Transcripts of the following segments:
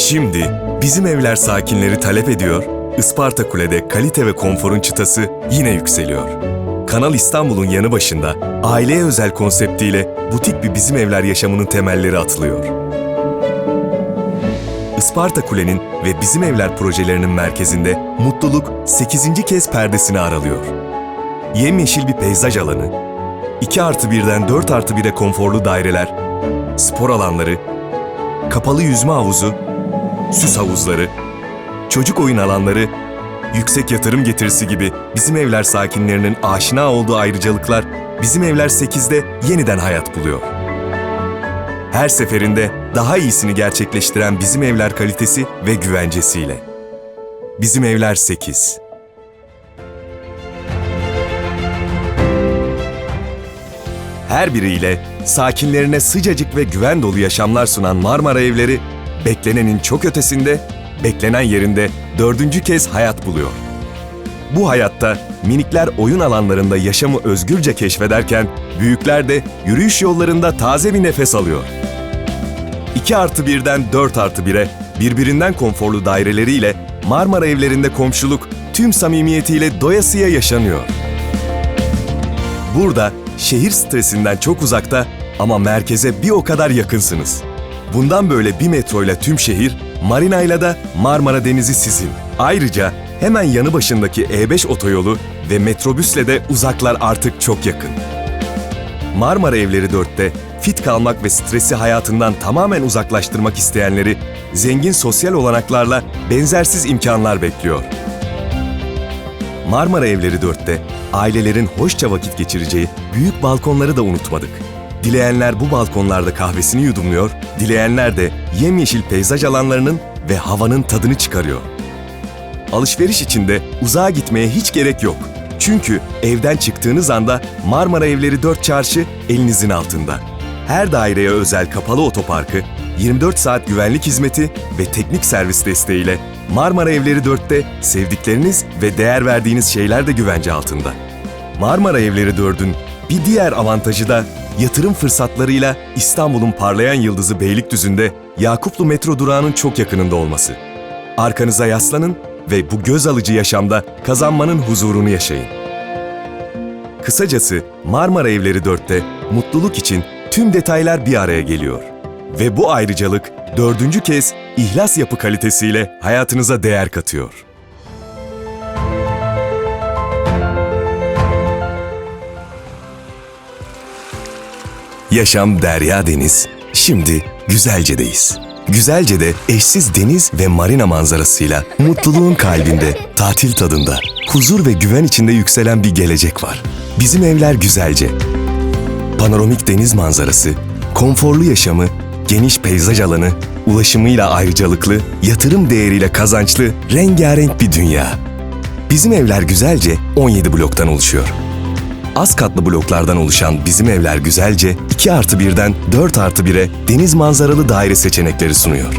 Şimdi bizim evler sakinleri talep ediyor, Isparta Kule'de kalite ve konforun çıtası yine yükseliyor. Kanal İstanbul'un yanı başında aileye özel konseptiyle butik bir bizim evler yaşamının temelleri atılıyor. Isparta Kule'nin ve Bizim Evler projelerinin merkezinde mutluluk 8. kez perdesini aralıyor. Yemyeşil bir peyzaj alanı, 2 artı 1'den 4 artı 1'e konforlu daireler, spor alanları, kapalı yüzme havuzu, süs havuzları, çocuk oyun alanları, yüksek yatırım getirisi gibi bizim evler sakinlerinin aşina olduğu ayrıcalıklar bizim evler 8'de yeniden hayat buluyor. Her seferinde daha iyisini gerçekleştiren bizim evler kalitesi ve güvencesiyle. Bizim evler 8. Her biriyle sakinlerine sıcacık ve güven dolu yaşamlar sunan Marmara Evleri, beklenenin çok ötesinde, beklenen yerinde dördüncü kez hayat buluyor. Bu hayatta minikler oyun alanlarında yaşamı özgürce keşfederken, büyükler de yürüyüş yollarında taze bir nefes alıyor. 2 artı 1'den 4 artı 1'e birbirinden konforlu daireleriyle Marmara Evlerinde komşuluk tüm samimiyetiyle doyasıya yaşanıyor. Burada şehir stresinden çok uzakta ama merkeze bir o kadar yakınsınız. Bundan böyle bir metroyla tüm şehir, marinayla da Marmara Denizi sizin. Ayrıca hemen yanı başındaki E5 otoyolu ve metrobüsle de uzaklar artık çok yakın. Marmara Evleri 4'te fit kalmak ve stresi hayatından tamamen uzaklaştırmak isteyenleri zengin sosyal olanaklarla benzersiz imkanlar bekliyor. Marmara Evleri 4'te ailelerin hoşça vakit geçireceği büyük balkonları da unutmadık. Dileyenler bu balkonlarda kahvesini yudumluyor, dileyenler de yemyeşil peyzaj alanlarının ve havanın tadını çıkarıyor. Alışveriş için de uzağa gitmeye hiç gerek yok. Çünkü evden çıktığınız anda Marmara Evleri 4 Çarşı elinizin altında. Her daireye özel kapalı otoparkı, 24 saat güvenlik hizmeti ve teknik servis desteğiyle Marmara Evleri 4'te sevdikleriniz ve değer verdiğiniz şeyler de güvence altında. Marmara Evleri 4'ün bir diğer avantajı da yatırım fırsatlarıyla İstanbul'un parlayan yıldızı Beylikdüzü'nde Yakuplu metro durağının çok yakınında olması. Arkanıza yaslanın ve bu göz alıcı yaşamda kazanmanın huzurunu yaşayın. Kısacası Marmara Evleri 4'te mutluluk için tüm detaylar bir araya geliyor. Ve bu ayrıcalık dördüncü kez ihlas yapı kalitesiyle hayatınıza değer katıyor. Yaşam derya deniz. Şimdi Güzelce'deyiz. Güzelce'de eşsiz deniz ve marina manzarasıyla mutluluğun kalbinde, tatil tadında, huzur ve güven içinde yükselen bir gelecek var. Bizim evler Güzelce. Panoramik deniz manzarası, konforlu yaşamı, geniş peyzaj alanı, ulaşımıyla ayrıcalıklı, yatırım değeriyle kazançlı, rengarenk bir dünya. Bizim evler güzelce 17 bloktan oluşuyor. Az katlı bloklardan oluşan bizim evler güzelce 2 artı 1'den 4 artı 1'e deniz manzaralı daire seçenekleri sunuyor.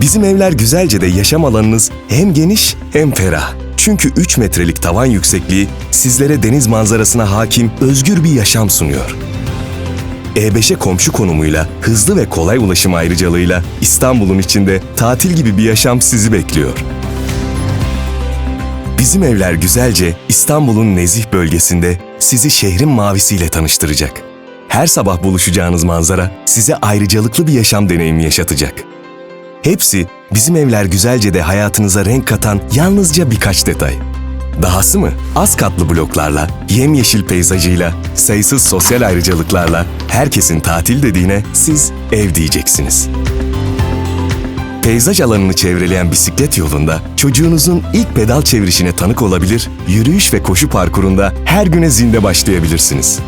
Bizim evler güzelce de yaşam alanınız hem geniş hem ferah. Çünkü 3 metrelik tavan yüksekliği sizlere deniz manzarasına hakim özgür bir yaşam sunuyor. E5'e komşu konumuyla, hızlı ve kolay ulaşım ayrıcalığıyla İstanbul'un içinde tatil gibi bir yaşam sizi bekliyor. Bizim evler güzelce İstanbul'un nezih bölgesinde sizi şehrin mavisiyle tanıştıracak. Her sabah buluşacağınız manzara size ayrıcalıklı bir yaşam deneyimi yaşatacak. Hepsi bizim evler güzelce de hayatınıza renk katan yalnızca birkaç detay. Dahası mı? Az katlı bloklarla, yemyeşil peyzajıyla, sayısız sosyal ayrıcalıklarla herkesin tatil dediğine siz ev diyeceksiniz. Peyzaj alanını çevreleyen bisiklet yolunda çocuğunuzun ilk pedal çevirişine tanık olabilir, yürüyüş ve koşu parkurunda her güne zinde başlayabilirsiniz.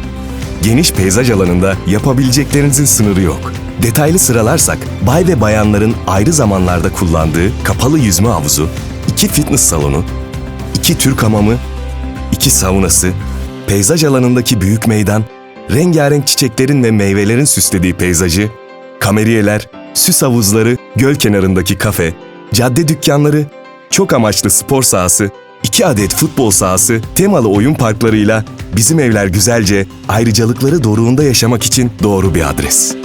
Geniş peyzaj alanında yapabileceklerinizin sınırı yok. Detaylı sıralarsak, bay ve bayanların ayrı zamanlarda kullandığı kapalı yüzme havuzu, iki fitness salonu, iki Türk hamamı, iki saunası, peyzaj alanındaki büyük meydan, rengarenk çiçeklerin ve meyvelerin süslediği peyzajı, kameriyeler, süs havuzları, göl kenarındaki kafe, cadde dükkanları, çok amaçlı spor sahası, iki adet futbol sahası, temalı oyun parklarıyla bizim evler güzelce ayrıcalıkları doruğunda yaşamak için doğru bir adres.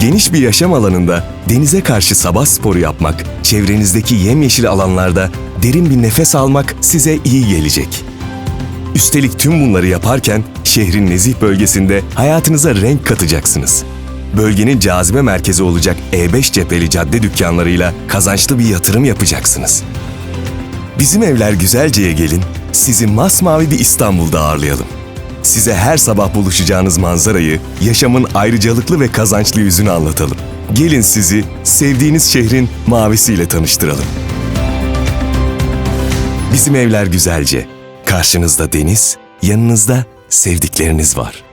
Geniş bir yaşam alanında denize karşı sabah sporu yapmak, çevrenizdeki yemyeşil alanlarda derin bir nefes almak size iyi gelecek. Üstelik tüm bunları yaparken şehrin nezih bölgesinde hayatınıza renk katacaksınız. Bölgenin cazibe merkezi olacak E5 cepheli cadde dükkanlarıyla kazançlı bir yatırım yapacaksınız. Bizim Evler Güzelce'ye gelin, sizi masmavi bir İstanbul'da ağırlayalım. Size her sabah buluşacağınız manzarayı, yaşamın ayrıcalıklı ve kazançlı yüzünü anlatalım. Gelin sizi sevdiğiniz şehrin mavisiyle tanıştıralım. Bizim Evler Güzelce. Karşınızda deniz, yanınızda sevdikleriniz var.